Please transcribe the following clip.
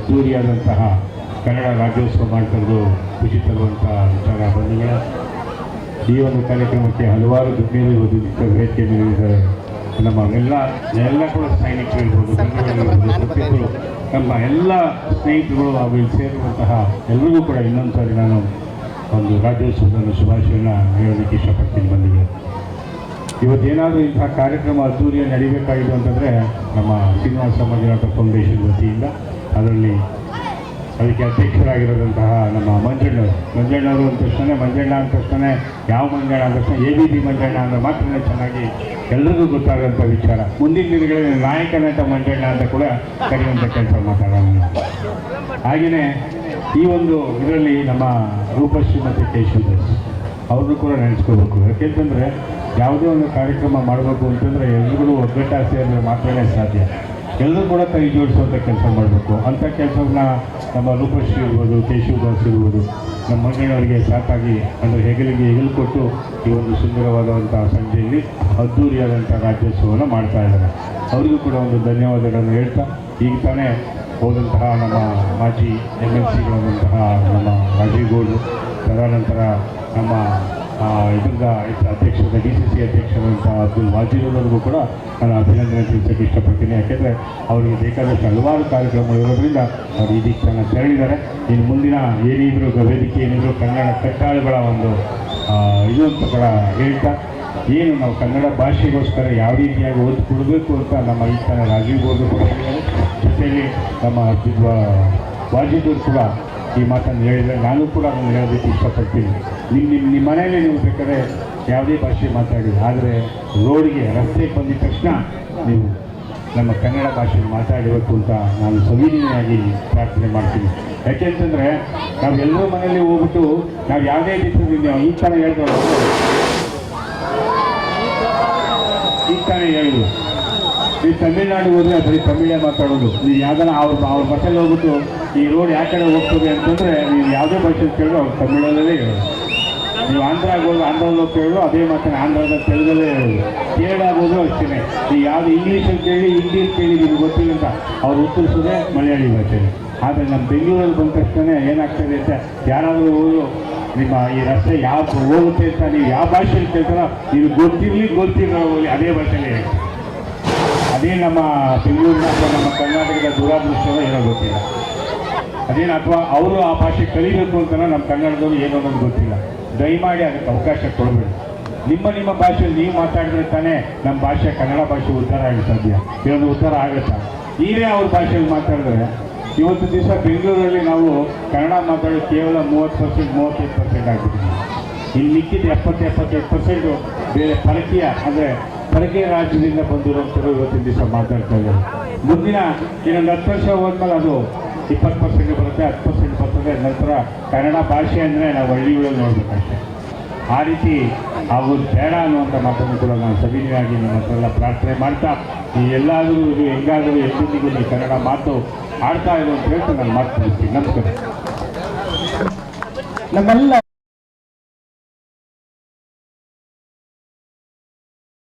ಅದ್ದೂರಿಯಾದಂತಹ ಕನ್ನಡ ರಾಜ್ಯೋತ್ಸವ ಮಾಡ್ಕೊಂಡು ಖುಷಿ ತರುವಂಥ ವಿಚಾರ ಬಂಧುಗಳ, ಈ ಒಂದು ಕಾರ್ಯಕ್ರಮಕ್ಕೆ ಹಲವಾರು ದುಡ್ಡಿನಲ್ಲಿ ವೇದಿಕೆ ನಮ್ಮ ಎಲ್ಲ ಎಲ್ಲ ಕೂಡ ಸೈನಿಕರು ಇರ್ಬೋದು ಗಣ್ಯರು ಪ್ರತಿಯೊಬ್ಬರು, ನಮ್ಮ ಎಲ್ಲ ಸ್ನೇಹಿತರುಗಳು ಅವರಿಗೆ ಸೇರುವಂತಹ ಎಲ್ಲರಿಗೂ ಕೂಡ ಇನ್ನೊಂದು ಸಾರಿ ನಾನು ಒಂದು ರಾಜ್ಯೋತ್ಸವದ ಶುಭಾಶಯನ ಹೇಳೋದಕ್ಕೆ ಇಷ್ಟಪಡ್ತೀನಿ ಬಂದಿದೆ ಇವತ್ತೇನಾದರೂ ಇಂತಹ ಕಾರ್ಯಕ್ರಮ ಅದ್ದೂರಿಯಲ್ಲಿ ನಡಿಬೇಕಾಗಿದೆ ಅಂತಂದರೆ ನಮ್ಮ ಶ್ರೀನಿವಾಸ ಮಂಜುನಾಥ ಫೌಂಡೇಶನ್ ವತಿಯಿಂದ ಅದರಲ್ಲಿ ಅದಕ್ಕೆ ಅಧ್ಯಕ್ಷರಾಗಿರೋದಂತಹ ನಮ್ಮ ಮಂಜಣ್ಣವರು. ಮಂಜಣ್ಣವರು ಅಂದ ತಕ್ಷಣ ಮಂಜಣ್ಣ ಅಂದ ತಕ್ಷಣ ಯಾವ ಮಂಜಣ್ಣ ಅಂದ ತಕ್ಷಣ ಎ ಬಿ ಬಿ ಮಂಜಣ್ಣ ಅಂದರೆ ಮಾತ್ರ ಚೆನ್ನಾಗಿ ಎಲ್ಲರಿಗೂ ಗೊತ್ತಾಗುವಂಥ ವಿಚಾರ. ಮುಂದಿನ ದಿನಗಳಲ್ಲಿ ನಾಯಕನಂತ ಮಂಜಣ್ಣ ಅಂತ ಕೂಡ ಕರೆಯುವಂಥ ಕೆಲಸ ಮಾತಾಡೋಣ ಹಾಗೆಯೇ ಈ ಒಂದು ಇದರಲ್ಲಿ ನಮ್ಮ ರೂಪಶ್ರೀ ಮತ್ತು ಕೇಶವದಾಸ್, ಅವ್ರನ್ನೂ ಕೂಡ ನೆನೆಸ್ಕೋಬೇಕು. ಯಾಕೆಂತಂದರೆ ಯಾವುದೇ ಒಂದು ಕಾರ್ಯಕ್ರಮ ಮಾಡಬೇಕು ಅಂತಂದರೆ ಎಲ್ರಿಗೂ ಒಗ್ಗಟ್ಟಾಸೆ ಅಂದರೆ ಮಾತ್ರನೇ ಸಾಧ್ಯ. ಎಲ್ಲರೂ ಕೂಡ ಕೈ ಜೋಡಿಸುವಂಥ ಕೆಲಸ ಮಾಡಬೇಕು. ಅಂಥ ಕೆಲಸವನ್ನ ನಮ್ಮ ರೂಪಶ್ರೀ ಇರ್ಬೋದು, ಕೇಶವದಾಸ್ ಇರ್ಬೋದು, ನಮ್ಮ ಮನೆಯವರಿಗೆ ಸಾಕಾಗಿ ಅಂದರೆ ಹೆಗಲಿಗೆ ಹೆಗಲು ಕೊಟ್ಟು ಈ ಒಂದು ಸುಂದರವಾದಂಥ ಸಂಜೆಯಲ್ಲಿ ಅದ್ಧೂರಿಯಾದಂಥ ರಾಜ್ಯೋತ್ಸವವನ್ನು ಮಾಡ್ತಾ ಇದ್ದಾರೆ. ಅವರಿಗೂ ಕೂಡ ಒಂದು ಧನ್ಯವಾದಗಳನ್ನು ಹೇಳ್ತಾ, ಈಗ ತಾನೇ ಹೋದಂತಹ ನಮ್ಮ ಮಾಜಿ ಎಂ ಎಲ್ ಸಿಗಳಾದಂತಹ ನಮ್ಮ ರಾಜೀವ್ ಗೌಡ್ರು ತದನಂತರ ನಮ್ಮ ಇದರಿಂದ ಅಧ್ಯಕ್ಷರ ಡಿ ಸಿ ಸಿ ಅಧ್ಯಕ್ಷರಂತಹ ಅಬ್ದುಲ್ ವಾಜೀರವರಿಗೂ ಕೂಡ ನಾನು ಅಭಿನಂದನೆ ತಿಳಿಸೋಕ್ಕೆ ಇಷ್ಟಪಡ್ತೀನಿ. ಯಾಕೆಂದರೆ ಅವರಿಗೆ ಬೇಕಾದಷ್ಟು ಹಲವಾರು ಕಾರ್ಯಕ್ರಮಗಳು ಇರೋದ್ರಿಂದ ಅವರು ಈ ದಿಕ್ಕನ್ನು ತೆರಳಿದ್ದಾರೆ. ಇನ್ನು ಮುಂದಿನ ಏನಿದ್ರು ವೇದಿಕೆ ಏನಿದ್ರು ಕನ್ನಡ ಕಟ್ಟಾಳುಗಳ ಒಂದು ಇದು ಅಂತ ಕೂಡ ಹೇಳ್ತಾ, ಏನು ನಾವು ಕನ್ನಡ ಭಾಷೆಗೋಸ್ಕರ ಯಾವ ರೀತಿಯಾಗಿ ಓದಿ ಕೊಡಬೇಕು ಅಂತ ನಮ್ಮ ಈ ಥರ ರಾಜೀವ್ ಗೌಡ್ರು ಕೂಡ ಜೊತೆಯಲ್ಲಿ ನಮ್ಮ ಕೂಡ ಈ ಮಾತನ್ನು ಹೇಳಿದರೆ ನಾನು ಕೂಡ ಅದನ್ನು ಹೇಳೋದಕ್ಕೆ ಇಷ್ಟಪಡ್ತೀನಿ. ನಿಮ್ಮ ನಿಮ್ಮ ನಿಮ್ಮ ಮನೆಯಲ್ಲಿ ನೀವು ಬೇಕಾದ್ರೆ ಯಾವುದೇ ಭಾಷೆ ಮಾತಾಡಿ. ಆದರೆ ರೋಡಿಗೆ ರಸ್ತೆಗೆ ಬಂದಿದ ತಕ್ಷಣ ನೀವು ನಮ್ಮ ಕನ್ನಡ ಭಾಷೆಯಲ್ಲಿ ಮಾತಾಡಬೇಕು ಅಂತ ನಾನು ಸವಿನಿಯಾಗಿ ಪ್ರಾರ್ಥನೆ ಮಾಡ್ತೀನಿ. ಯಾಕೆಂತಂದರೆ ನಾವು ಎಲ್ಲರೂ ಮನೆಯಲ್ಲಿ ಹೋಗ್ಬಿಟ್ಟು ನಾವು ಯಾವುದೇ ದಿವಸದಿಂದ ಈ ಥರ ಹೇಳ್ದವರು. ಈ ಥರ ಹೇಳುದು. ನೀವು ತಮಿಳ್ನಾಡಿಗೆ ಹೋದ್ರೆ ಬರೀ ತಮಿಳೇ ಮಾತಾಡೋದು. ನೀವು ಯಾವ್ದಾರ ಅವ್ರ ಅವ್ರ ಭಾಷೆಲಿ ಹೋಗ್ಬಿಟ್ಟು ಈ ರೋಡ್ ಯಾವ ಕಡೆ ಹೋಗ್ತದೆ ಅಂತಂದರೆ ನೀವು ಯಾವುದೇ ಭಾಷೆಯಲ್ಲಿ ಕೇಳಿದ್ರು ಅವ್ರು ತಮಿಳಲ್ಲೇ ಹೇಳೋದು ನೀವು ಆಂಧ್ರಾಗ ಹೋಗಿ ಆಂಧ್ರದಲ್ಲಿ ಕೇಳಿದ್ರು ಅದೇ ಮಾತನ್ನ ಆಂಧ್ರದ ತೆಲುಗಲ್ಲೇ ಹೇಳೋದು. ಕೇರಳ ಹೋದ್ರು ಅಷ್ಟೇ ನೀವು ಯಾವುದು ಇಂಗ್ಲೀಷಲ್ಲಿ ಕೇಳಿ ಅಂತ ಕೇಳಿ ನಿಮ್ಗೆ ಗೊತ್ತಿಲ್ಲ ಅಂತ ಅವ್ರು ಉತ್ತರಿಸೋದೇ ಮಲಯಾಳಿ ಭಾಷೆ. ಆದರೆ ನಮ್ಮ ಬೆಂಗಳೂರಲ್ಲಿ ಬಂದ ತಕ್ಷಣ ಏನಾಗ್ತದೆ ಅಂತ ಯಾರಾದರೂ ಹೋದ್ರು, ನಿಮ್ಮ ಈ ರಸ್ತೆ ಯಾವ ಹೋಗುತ್ತೆ ಅಂತ, ನೀವು ಯಾವ ಭಾಷೆಯಲ್ಲಿ ಕೇಳ್ತಾರೋ ನೀವು ಗೊತ್ತಿರಲಿ ಗೊತ್ತಿರೋ ಅದೇ ಭಾಷೆಯಲ್ಲಿ ಹೇಳಿ. ಅದೇ ನಮ್ಮ ಬೆಂಗಳೂರಿನ ಅಥವಾ ನಮ್ಮ ಕರ್ನಾಟಕದ ದುರಾದೃಷ್ಟ ಏನೋ ಗೊತ್ತಿಲ್ಲ. ಅದೇನು ಅಥವಾ ಅವರು ಆ ಭಾಷೆ ಕಲಿಬೇಕು ಅಂತ ನಮ್ಮ ಕನ್ನಡದವರು ಏನೋ ಅನ್ನೋದು ಗೊತ್ತಿಲ್ಲ. ದಯಮಾಡಿ ಅದಕ್ಕೆ ಅವಕಾಶ ಕೊಡಬೇಡಿ. ನಿಮ್ಮ ನಿಮ್ಮ ಭಾಷೆಯಲ್ಲಿ ನೀವು ಮಾತಾಡಿದ್ರೆ ತಾನೇ ನಮ್ಮ ಭಾಷೆ ಕನ್ನಡ ಭಾಷೆ ಉದ್ಧಾರ ಆಗುತ್ತೆ ಸಾಧ್ಯ. ಇದೊಂದು ಉದ್ಧಾರ ಆಗುತ್ತೆ? ನೀವೇ ಅವ್ರ ಭಾಷೆಯಲ್ಲಿ ಮಾತಾಡಿದ್ರೆ ಇವತ್ತು ದಿವಸ ಬೆಂಗಳೂರಲ್ಲಿ ನಾವು ಕನ್ನಡ ಮಾತಾಡೋದು ಕೇವಲ ಮೂವತ್ತು ಪರ್ಸೆಂಟ್, ಮೂವತ್ತೈದು ಪರ್ಸೆಂಟ್ ಆಗ್ತಿದ್ದೀವಿ ಇಲ್ಲಿ ಮಿಕ್ಕಿದ ಎಪ್ಪತ್ತು ಎಪ್ಪತ್ತೈದು ಪರ್ಸೆಂಟು ಬೇರೆ ಪರಕೀಯ ಅಂದರೆ ಪರಕೀಯ ರಾಜ್ಯದಿಂದ ಬಂದಿರುವಂಥವ್ರು ಇವತ್ತಿನ ದಿವಸ ಮಾತಾಡ್ತಾ ಇದ್ದಾರೆ. ಮುಂದಿನ ಇನ್ನೊಂದು ಹತ್ತು ವರ್ಷ ಹೋದ್ಮೇಲೆ ಅದು ಇಪ್ಪತ್ತು ಪರ್ಸೆಂಟ್ ಬರುತ್ತೆ, ಹತ್ತು ಪರ್ಸೆಂಟ್ ಬರ್ತದೆ. ನಂತರ ಕನ್ನಡ ಭಾಷೆ ಅಂದರೆ ನಾವು ಹಳ್ಳಿಗಳಲ್ಲಿ ನೋಡಬೇಕಷ್ಟೆ ಆ ರೀತಿ ಆಗೋದು ಬೇಡ ಅನ್ನುವಂಥ ಮಾತನ್ನು ಕೂಡ ನಾನು ಸವಿನಿಯಾಗಿ ನನ್ನ ಹತ್ರ ಪ್ರಾರ್ಥನೆ ಮಾಡ್ತಾ, ಈ ಎಲ್ಲಾದರೂ ಇದು ಹೆಂಗಾದರೂ ಎಂದೆಂದಿಗೂ ಈ ಕನ್ನಡ ಮಾತು ಆಡ್ತಾ ಇರೋ ಅಂತ ಹೇಳ್ತಾ ನಾನು ಮಾತು ನಮಸ್ಕಾರ. ನಮ್ಮೆಲ್ಲ